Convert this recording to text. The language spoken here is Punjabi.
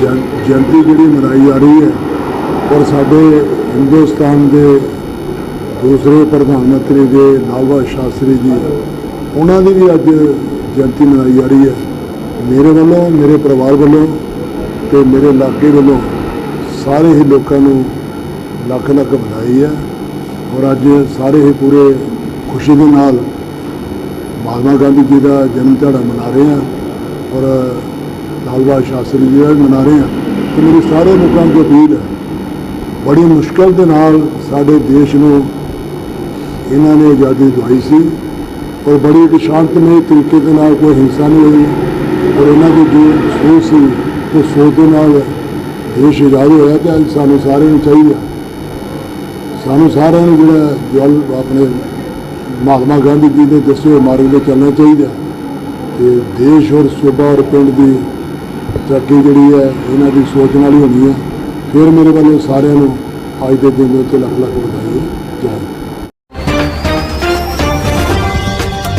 ਜਨ- ਜਯੰਤੀ ਜਿਹੜੀ ਮਨਾਈ ਜਾ ਰਹੀ ਹੈ ਔਰ ਸਾਡੇ ਹਿੰਦੁਸਤਾਨ ਦੇ ਦੂਸਰੇ ਪ੍ਰਧਾਨ ਮੰਤਰੀ ਦੇ ਲਾਲਵਾ ਸ਼ਾਸਤਰੀ ਜੀ, ਉਹਨਾਂ ਦੀ ਵੀ ਅੱਜ ਜਯੰਤੀ ਮਨਾਈ ਜਾ ਰਹੀ ਹੈ। ਮੇਰੇ ਵੱਲੋਂ, ਮੇਰੇ ਪਰਿਵਾਰ ਵੱਲੋਂ ਤੇ ਮੇਰੇ ਇਲਾਕੇ ਵੱਲੋਂ ਸਾਰੇ ਹੀ ਲੋਕਾਂ ਨੂੰ ਲੱਖ ਲੱਖ ਵਧਾਈ ਹੈ ਔਰ ਅੱਜ ਸਾਰੇ ਹੀ ਪੂਰੇ ਖੁਸ਼ੀ ਦੇ ਨਾਲ ਮਹਾਤਮਾ ਗਾਂਧੀ ਜੀ ਦਾ ਜਨਮ ਦਿਹਾੜਾ ਮਨਾ ਰਹੇ ਹਾਂ ਔਰ ਲਾਲ ਸ਼ਾਸਤਰੀ ਜੀ ਦਾ ਮਨਾ ਰਹੇ ਹਾਂ। ਤੇ ਮੇਰੀ ਸਾਰੇ ਲੋਕਾਂ ਨੂੰ ਅਪੀਲ ਹੈ, ਬੜੀ ਮੁਸ਼ਕਲ ਦੇ ਨਾਲ ਸਾਡੇ ਦੇਸ਼ ਨੂੰ ਇਹਨਾਂ ਨੇ ਆਜ਼ਾਦੀ ਦਵਾਈ ਸੀ ਔਰ ਬੜੀ ਇੱਕ ਸ਼ਾਂਤਮਈ ਤਰੀਕੇ ਦੇ ਨਾਲ ਕੋਈ ਹਿੰਸਾ ਨਹੀਂ ਹੋਈ ਔਰ ਇਹਨਾਂ ਦੀ ਜੋ ਸੋਚ ਸੀ ਤੇ ਸੋਚ ਦੇ ਨਾਲ ਦੇਸ਼ ਆਜ਼ਾਦ ਹੋਇਆ ਤੇ ਅੱਜ ਸਾਨੂੰ ਸਾਰਿਆਂ ਨੂੰ ਚਾਹੀਦਾ। ਸਾਨੂੰ ਸਾਰਿਆਂ ਨੂੰ ਜਿਹੜਾ ਜਲ ਆਪਣੇ ਮਹਾਤਮਾ ਗਾਂਧੀ ਜੀ ਦੇ ਦੱਸੇ ਹੋਏ ਮਾਰਗ 'ਤੇ ਚੱਲਣਾ ਚਾਹੀਦਾ। ਤੇ ਦੇਸ਼ ਔਰ ਸੂਬਾ ਔਰ ਪਿੰਡ ਦੀ ਤਰੱਕੀ ਜਿਹੜੀ ਹੈ ਇਹਨਾਂ ਦੀ ਸੋਚ ਨਾਲ ਹੀ ਹੋਣੀ ਹੈ। ਫਿਰ ਮੇਰੇ ਵੱਲੋਂ ਸਾਰਿਆਂ ਨੂੰ ਅੱਜ ਦੇ ਦਿਨ ਦੇ ਉੱਤੇ ਲੱਖ ਲੱਖ ਵਧਾਈ ਹੈ